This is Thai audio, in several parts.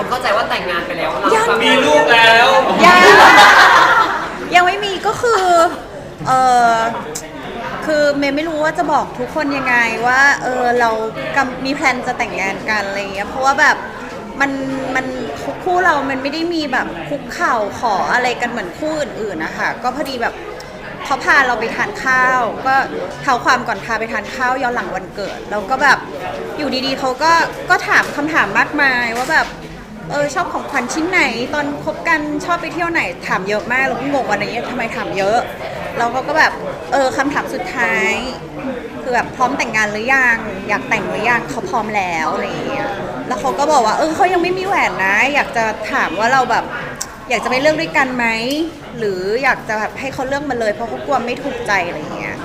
คนเข้าใจว่าแต่งงานไปแล้วเรายังแบบมีลูกแล้ว ยังยังไม่มีก็คือเออคือเมย์ไม่รู้ว่าจะบอกทุกคนยังไงว่าเออเรากำมีแพลนจะแต่งงานกันอะไรอย่างเงี้ยเพราะว่าแบบมันมันคู่เรามันไม่ได้มีแบบคุกเข่าขออะไรกันเหมือนคู่อื่นๆนะคะก็พอดีแบบเขาพาเราไปทานข้าว ก็เท้าความก่อนพาไปทานข้าวย้อนหลังวันเกิดแล้วก็แบบอยู่ดีๆเขาก็ก็ถามคำถามมากมายว่าแบบ เออชอบของขวัญชิ้นไหน ตอนคบกันชอบไปเที่ยวไหนถามเยอะมากเราก็งงวันนี้ทำไมถามเยอะ เราก็ก็แบบเออคำถามสุดท้าย คือแบบพร้อมแต่งงานหรือยังอยากแต่งหรือยังเขาพร้อมแล้วอะไรอย่างเงี้ยแล้วเขาก็บอกว่าเออเขายังไม่มีแหวนนะ อยากจะถามว่าเราแบบอยากจะไปเลือกด้วยกันไหมหรืออยากจะแบบให้เขาเลือกมาเลยเพราะเขากลัวไม่ถูกใจอะไรอย่างเงี้ย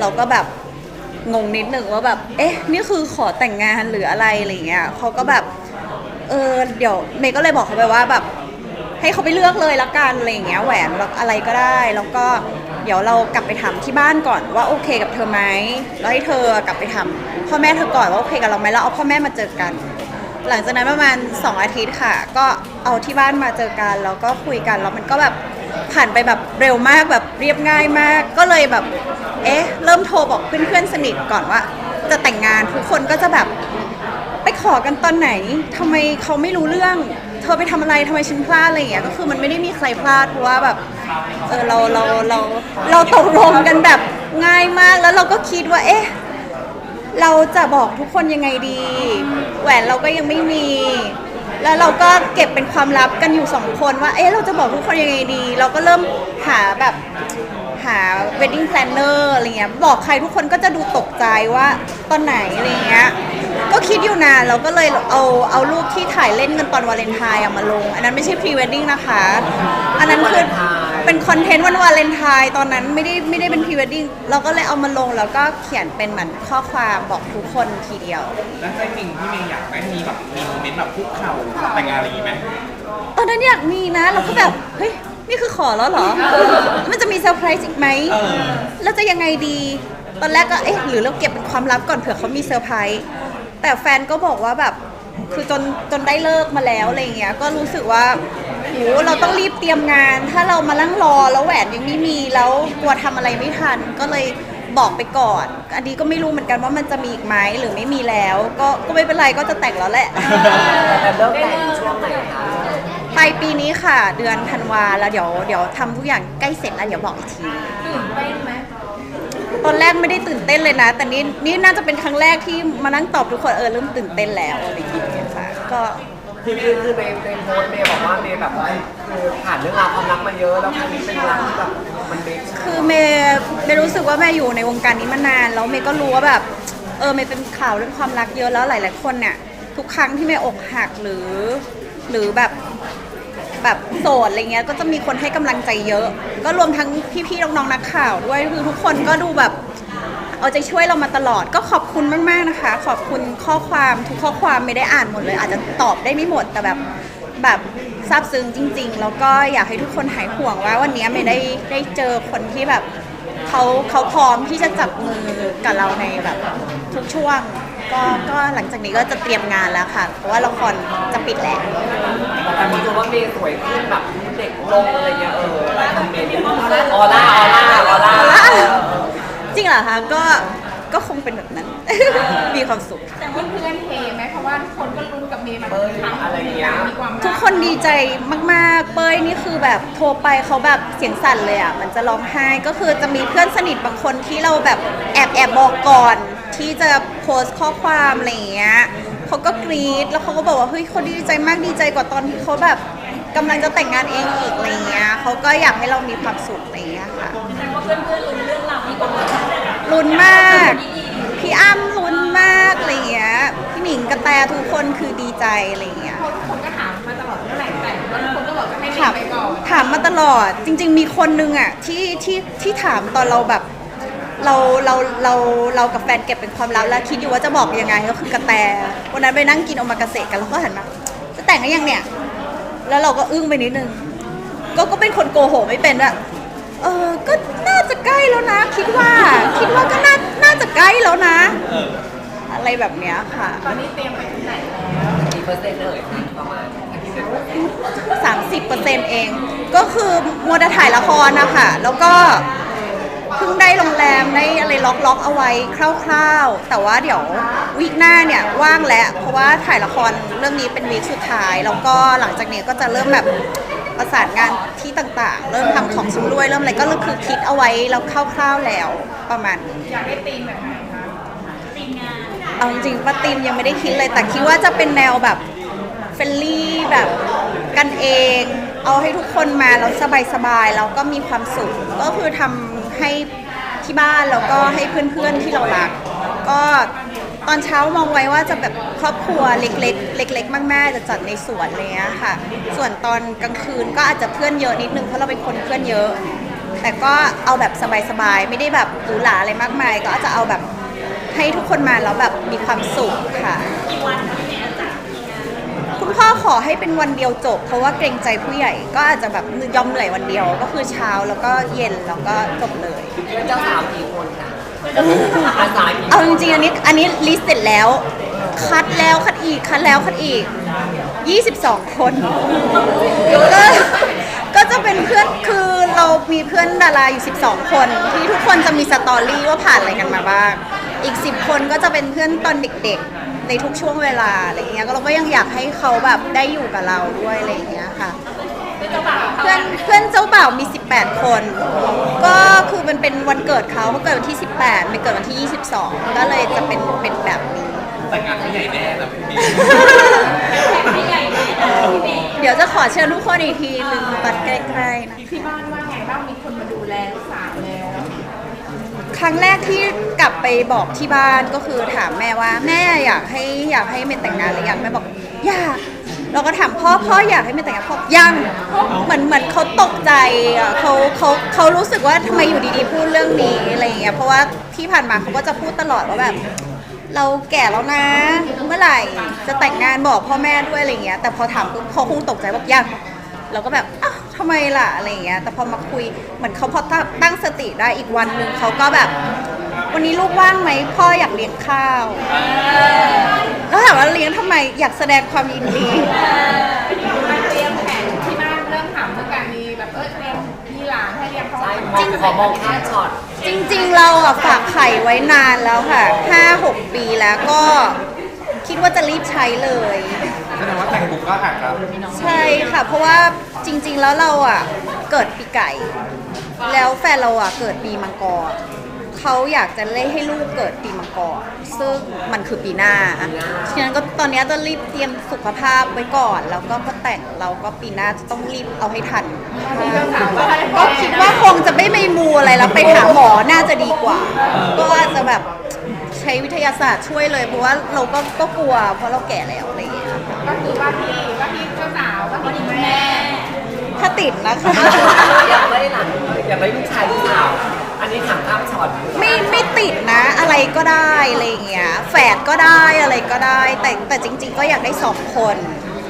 เราก็แบบงงนิดหนึ่งว่าแบบ เอ๊ะ นี่คือขอแต่งงานหรืออะไรอะไรเงี้ยเขาก็แบบ เออเดี๋ยวเมย์ก็เลยบอกเขาไปว่าแบบให้เขาไปเลือกเลยละกันอะไรอย่างเงี้ยแหวนแล้วอะไรก็ได้ แล้วก็เดี๋ยวเรากลับไปถามที่บ้านก่อนว่าโอเคกับเธอไหมแล้วให้เธอกลับไปถามพ่อแม่เธอก่อนว่าโอเคกับเราไหมแล้วเอาพ่อแม่มาเจอกัน หลังจากนั้นประมาณ 2 อาทิตย์ค่ะ ก็เอาที่บ้านมาเจอกันแล้วก็คุยกันแล้วมันก็แบบผ่านไปแบบเร็วมากแบบเรียบง่ายมาก ก็เลยแบบเอ๊ะ เริ่มโทรบอกเพื่อนๆสนิทก่อนว่า จะแต่งงานทุกคนก็จะแบบ ไปขอกันตอนไหนทำไมเขาไม่รู้เรื่อง เธอไปทำอะไรทำไมฉันพลาดอะไรอย่างเงี้ยก็คือมันไม่ได้มีใครพลาดเพราะว่าแบบเออเราเราเราเราตกลงกันแบบง่ายมากแล้วเราก็คิดว่าเอ๊ะเราจะบอกทุกคนยังไงดี แหวนเราก็ยังไม่มี แล้วเราก็เก็บเป็นความลับกันอยู่สองคนว่า เอ๊ะ เราจะบอกทุกคนยังไงดี เราก็เริ่มหาแบบหา wedding planner อะไรเงี้ย บอกใครทุกคนก็จะดูตกใจว่าตอนไหนอะไรเงี้ย ก็คิดอยู่นานเราก็เลยเอาเอารูปที่ถ่ายเล่นกันตอนวาเลนไทน์อะมาลง อันนั้นไม่ใช่ pre wedding นะคะ อันนั้นคือเป็นคอนเทนต์วันวาเลนไทน์ตอนนั้นไม่ได้ไม่ได้เป็น pre wedding เราก็เลยเอามาลงแล้วก็เขียนเป็นเหมือนข้อความบอกทุกคนทีเดียว แล้วใจจริงพี่เมย์อยากไหมมีแบบมีโมเมนต์แบบคุกเข่าแต่งงานอะไรอย่างงี้ไหมตอนนั้นอยากมีนะเราก็แบบเฮ้ยนี่คือขอแล้วเหรอ มันจะมีเซอร์ไพรส์อีกไหมเออแล้วจะยังไงดี ตอนแรกก็เอ๊ะหรือเราเก็บเป็นความลับก่อนเผื่อเขามีเซอร์ไพรส์ แต่แฟนก็บอกว่าแบบคือจนจนได้เลิกมาแล้วอะไรเงี้ยก็รู้สึกว่าโหเราต้องรีบเตรียมงาน ถ้าเรามาลั่งรอแล้วแหวนยังไม่มีแล้วกลัวทำอะไรไม่ทันก็เลยบอกไปก่อน อันนี้ก็ไม่รู้เหมือนกันว่ามันจะมีอีกไหมหรือไม่มีแล้ว ก็ก็ไม่เป็นไรก็จะแต่งแล้วแหละแต่เลิกแต่งช่วงไหนคะปลายปีนี้ค่ะ เดือนธันวาแล้วเดี๋ยวเดี๋ยวทำทุกอย่างใกล้เสร็จแล้วเดี๋ยวบอกอีกที ตื่นเต้นไหมตอนแรกไม่ได้ตื่นเต้นเลยนะ แต่นี่นี่น่าจะเป็นครั้งแรกที่มานั่งตอบทุกคนเออเริ่มตื่นเต้นแล้วอะไรอย่างเงี้ยค่ะก็ คือคือในในโพสต์เมย์บอกว่าเมย์แบบคือผ่านเรื่องราวความรักมาเยอะแล้วครั้งนี้เป็นรักที่แบบมันเด็กคือเมย์เมย์รู้สึกว่าแม่อยู่ในวงการนี้มานาน แล้วเมย์ก็รู้ว่าแบบ เออเมย์เป็นข่าวเรื่องความรักเยอะแล้วหลาย ๆ คนเนี่ยทุกครั้งที่เมย์อกหักหรือ หรือแบบ แบบโสดอะไรเงี้ยก็จะมีคนให้กำลังใจเยอะ ก็รวมทั้งพี่ๆน้องๆนักข่าวด้วยคือทุกคนก็ดูแบบเอาใจช่วยเรามาตลอดก็ขอบคุณมากๆนะคะ ขอบคุณข้อความทุกข้อความไม่ได้อ่านหมดเลย อาจจะตอบได้ไม่หมดแต่แบบแบบซาบซึ้งจริง ๆ แล้วก็อยากให้ทุกคนหายห่วงว่า วันนี้ไม่ได้ได้เจอคนที่แบบเขาเขาพร้อมที่จะจับมือกับเราในแบบทุกช่วง ก็ก็หลังจากนี้ก็จะเตรียมงานแล้วค่ะ เพราะว่าละครจะปิดแล้วแต่คนรู้ว่าเมย์สวยขึ้นแบบเด็กลงอะไรเงี้ยเออหลายคนเมย์ออร่าออร่าออร่าออร่าจริงเหรอคะก็ก็คงเป็นแบบนั้น มีความสุข แต่เพื่อนเพื่อนๆเฮไหมเพราะว่าทุกคนก็ลุ้นกับเมย์มาเบอร์อะไรเงี้ยมีความทุกคนดีใจมากๆ เป้ยนี่คือแบบโทรไปเขาแบบเสียงสั่นเลยอะ มันจะร้องไห้ ก็คือจะมีเพื่อนสนิทบางคนที่เราแบบแอบแอบบอกก่อน ที่จะโพสต์ข้อความอะไรอย่างเงี้ยเขาก็กรี๊ดแล้วเขาก็บอกว่าเฮ้ยเขาดีใจมากดีใจกว่าตอนที่เขาแบบกำลังจะแต่งงานเองอีกอะไรเงี้ยเขาก็อยากให้เรามีความสุขอะไรเงี้ยค่ะลุ้นมาก พี่อ้ำลุ้นมากอะไรเงี้ยพี่หนิงกระแตทุกคนคือดีใจอะไรเงี้ยเพราะทุกคนก็ถามมาตลอดเมื่อไหร่แต่งแล้วทุกคนก็บอกจะให้เมถามย์ไปก่อน ถามมาตลอดจริง ๆ มีคนนึงอะที่ที่ที่ถามตอนเราแบบ เราเราเราเรากับแฟนเก็บเป็นความลับแล้วคิดอยู่ว่าจะบอกยังไงก็คือกระแตวันนั้นไปนั่งกินโอมากาเสะกันแล้วก็หันมาจะแต่งหรือยังเนี่ย แล้วเราก็อึ้งไปนิดนึง ก็ก็เป็นคนโกหกไม่เป็นอะเออก็น่าจะใกล้แล้วนะ คิดว่าคิดว่าก็น่าน่าจะใกล้แล้วนะ อะไรแบบเนี้ยค่ะตอนนี้เตรียมไปถึงไหนแล้วกี่เปอร์เซ็นต์เลยประมาณ30%เอง ก็คือมัวแต่ถ่ายละครนะคะแล้วก็ พิ่งได้โรงแรมได้อะไรล็อกล็อกๆเอาไว้คร่าวๆ แต่ว่าเดี๋ยววีคหน้าเนี่ยว่างแล้วเพราะว่าถ่ายละครเรื่องนี้เป็นวีคสุดท้าย แล้วก็หลังจากนี้ก็จะเริ่มแบบประสานงานที่ต่างๆ เริ่มทำของชำร่วยเริ่มอะไรก็คือคิดเอาไว้แล้วคร่าวๆแล้วประมาณนี้ อยากได้ตีมแบบไหนคะเอาจริงๆป้าติมยังไม่ได้คิดเลย แต่คิดว่าจะเป็นแนวแบบเฟรนลี่แบบกันเอง เอาให้ทุกคนมาแล้วสบายๆแล้วก็มีความสุข ก็คือทำ ให้ที่บ้านแล้วก็ให้เพื่อนๆที่เรารัก ก็ตอนเช้ามองไว้ว่าจะแบบครอบครัวเล็กๆ เล็ก ๆ มากๆจะจัดในสวนอะไรเลยค่ะ ส่วนตอนกลางคืนก็อาจจะเพื่อนเยอะนิดนึงเพราะเราเป็นคนเพื่อนเยอะ แต่ก็เอาแบบสบายๆไม่ได้แบบหรูหราอะไรมากมาย ก็อาจจะเอาแบบให้ทุกคนมาแล้วแบบมีความสุขค่ะ คุณพ่อขอให้เป็นวันเดียวจบ เพราะว่าเกรงใจผู้ใหญ่ก็อาจจะแบบยอมเหนื่อยวันเดียวก็คือเช้าแล้วก็เย็นแล้วก็จบเลยเพื่อนเจ้าสาวกี่คนค่ะอาสากี่เอาจริงๆอันนี้อันนี้ลิสต์เสร็จแล้ว คัดแล้วคัดอีกคัดแล้วคัดอีก 22 คนก็ก็จะเป็นเพื่อนคือเรามีเพื่อนดาราอยู่ 12 คน ที่ทุกคนจะมีสตอรี่ว่าผ่านอะไรกันมาบ้าง อีก 10 คนก็จะเป็นเพื่อนตอนเด็กๆ ในทุกช่วงเวลาอะไรเงี้ยก็เราก็ยังอยากให้เขาแบบได้อยู่กับเราด้วยอะไรเงี้ยค่ะ เพื่อนเพื่อนเจ้าบ่าวมี 18 คน ก็คือมันเป็นวันเกิดเขาเขาเกิดวันที่ 18ไม่เกิดวันที่ 22 ก็เลยจะเป็นเป็นแบบนี้ แต่งงานไม่ใหญ่แน่นะพี่เมย์เดี๋ยวจะขอเชิญทุกคนอีกทีหนึ่งตอนใกล้ๆนะ ที่บ้านว่าไงบ้างมีคนมาดูแลลูกสาวแล้ว ครั้งแรกที่กลับไปบอกที่บ้านก็คือถามแม่ว่าแม่อยากให้อยากให้เมย์แต่งงานหรือยังแม่บอกอยากเราก็ถามพ่อพ่ออยากให้เมย์แต่งงานพ่อยังเหมือนเหมือนเขาตกใจอะเขาเขาเขารู้สึกว่าทำไมอยู่ดีๆพูดเรื่องนี้อะไรอย่างเงี้ยเพราะว่าที่ผ่านมาเขาก็จะพูดตลอดว่าแบบเราแก่แล้วนะ เมื่อไหร่จะแต่งงานบอกพ่อแม่ด้วยอะไรอย่างเงี้ยแต่พอถามปุ๊บเขาคงตกใจบอกยัง เราก็แบบอ้าวทำไมล่ะอะไรอย่างเงี้ยแต่พอมาคุยเหมือนเขาพอตั้งสติได้อีกวันหนึ่งเขาก็แบบ วันนี้ลูกว่างไหมพ่ออยากเลี้ยงข้าวแล้วถามว่าเลี้ยงทำไมอยากแสดงความยินดีมาเตรียมแผนที่บ้านเริ่มถามเรื่องการมีแบบเออเตรียมมีหลานให้เรียนเพราะใช่ว่ามองขอมองข้ามช็อตจริงๆ เราอะฝากไข่ไว้นานแล้วค่ะ5-6 ปีแล้วก็คิดว่าจะรีบใช้เลย แสดงว่าแต่งปุ๊บก็อาจจะใช่ค่ะ เพราะว่าจริง ๆ แล้วเราอะเกิดปีไก่ แล้วแฟนเราอะเกิดปีมังกรเขาอยากจะเล่ให้ลูกเกิดปีมังกรซึ่งมันคือปีหน้าฉะนั้นก็ตอนนี้จะรีบเตรียมสุขภาพไว้ก่อน แล้วก็พอแต่งเราก็ปีหน้าจะต้องรีบเอาให้ทันก็คิดว่าคงจะไม่ไม่มูอะไรแล้วไปหาหมอน่าจะดีกว่า ก็อาจจะแบบใช้วิทยาศาสตร์ช่วยเลยเพราะว่าเราก็ก็กลัวเพราะเราแก่แล้วอะไรอย่างเงี้ย ก็คือว่าที่ว่าที่เจ้าสาวว่าที่แม่ถ้าติดนะคะ อยากได้หลานอยากได้ลูกชายลูกสาวอันนี้ถามข้ามช็อตไม่ไม่ติดนะ อะไรก็ได้อะไรอย่างเงี้ยแฝดก็ได้อะไรก็ได้ แต่แต่จริง ๆ ก็อยากได้สองคน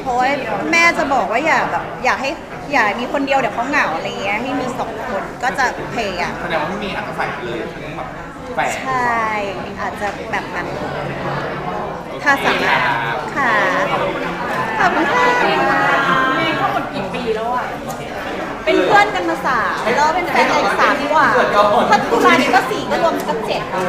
เพราะว่าแม่จะบอกว่าอย่าแบบอยากให้อย่ามีคนเดียวเดี๋ยวเขาเหงาอะไรเงี้ยให้มีสองคนก็จะพยายามแสดงว่าพี่เมย์อาจจะใส่เลยทั้งแบบแปดใช่อาจจะแบบนั้น ถ้าสามารถค่ะ ขอบคุณค่ะเมย์เขาหมดกี่ปีแล้วอะ เป็นเพื่อนกันมาสามแล้วเป็นแฟนกันอีกสามกว่าถ้าตุลานี้ก็สี่ก็รวมก็เจ็ดค่ะ